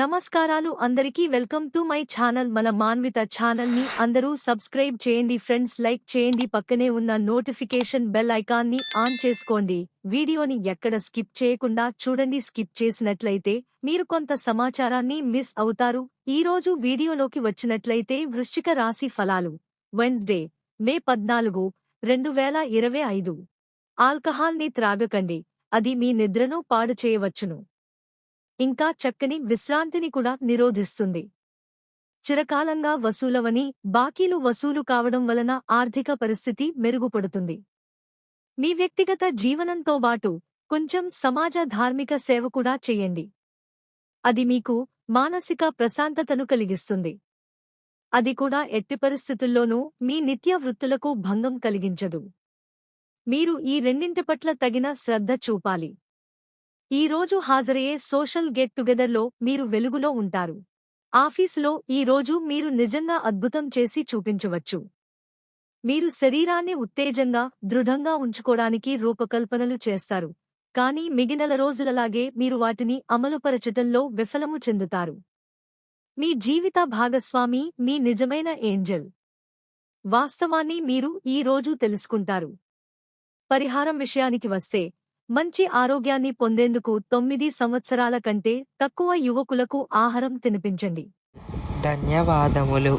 నమస్కారాలు అందరికీ. Welcome to my channel. మన మాన్విత ఛానల్ని అందరూ సబ్స్క్రైబ్ చేయండి ఫ్రెండ్స్. లైక్ చేయండి. పక్కనే ఉన్న నోటిఫికేషన్ బెల్ ఐకాన్ని ఆన్ చేసుకోండి. వీడియోని ఎక్కడ స్కిప్ చేయకుండా చూడండి. స్కిప్ చేసినట్లయితే మీరు కొంత సమాచారాన్ని మిస్ అవుతారు. ఈ రోజు వీడియోలోకి వచ్చినట్లయితే వృశ్చిక రాశి ఫలాలు. వెన్స్డే మే పద్నాలుగు రెండు వేల ఇరవై ఐదు. ఆల్కహాల్ని త్రాగకండి. అది మీ నిద్రను పాడు చేయవచ్చును. ఇంకా చక్కని విశ్రాంతిని కూడా నిరోధిస్తుంది. చిరకాలంగా వసూలవని బాకీలు వసూలు కావడం వలన ఆర్థిక పరిస్థితి మెరుగుపడుతుంది. మీ వ్యక్తిగత జీవనంతో బాటు కొంచెం సమాజ ధార్మిక సేవ కూడా చెయ్యండి అది మీకు మానసిక ప్రశాంతతను కలిగిస్తుంది. అది కూడా ఎట్టి పరిస్థితుల్లోనూ మీ నిత్య వృత్తులకు భంగం కలిగించదు. మీరు ఈ రెండింటి పట్ల తగిన శ్రద్ధ చూపాలి. ఈ రోజు హాజరయ్యే సోషల్ గెట్ టుగెదర్లో మీరు వెలుగులో ఉంటారు. ఆఫీసులో ఈ రోజు మీరు నిజంగా అద్భుతం చేసి చూపించవచ్చు. మీరు శరీరాన్ని ఉత్తేజంగా దృఢంగా ఉంచుకోడానికి రూపకల్పనలు చేస్తారు. కానీ మిగిలిన రోజులలాగే మీరు వాటిని అమలుపరచటంలో విఫలము చెందుతారు. మీ జీవిత భాగస్వామి మీ నిజమైన ఏంజల్. వాస్తవాన్ని మీరు ఈ రోజు తెలుసుకుంటారు. పరిహారం విషయానికి వస్తే మంచి ఆరోగ్యాన్ని పొందేందుకు తొమ్మిది సంవత్సరాల కంటే తక్కువ యువకులకు ఆహారం తినిపించండి. ధన్యవాదములు.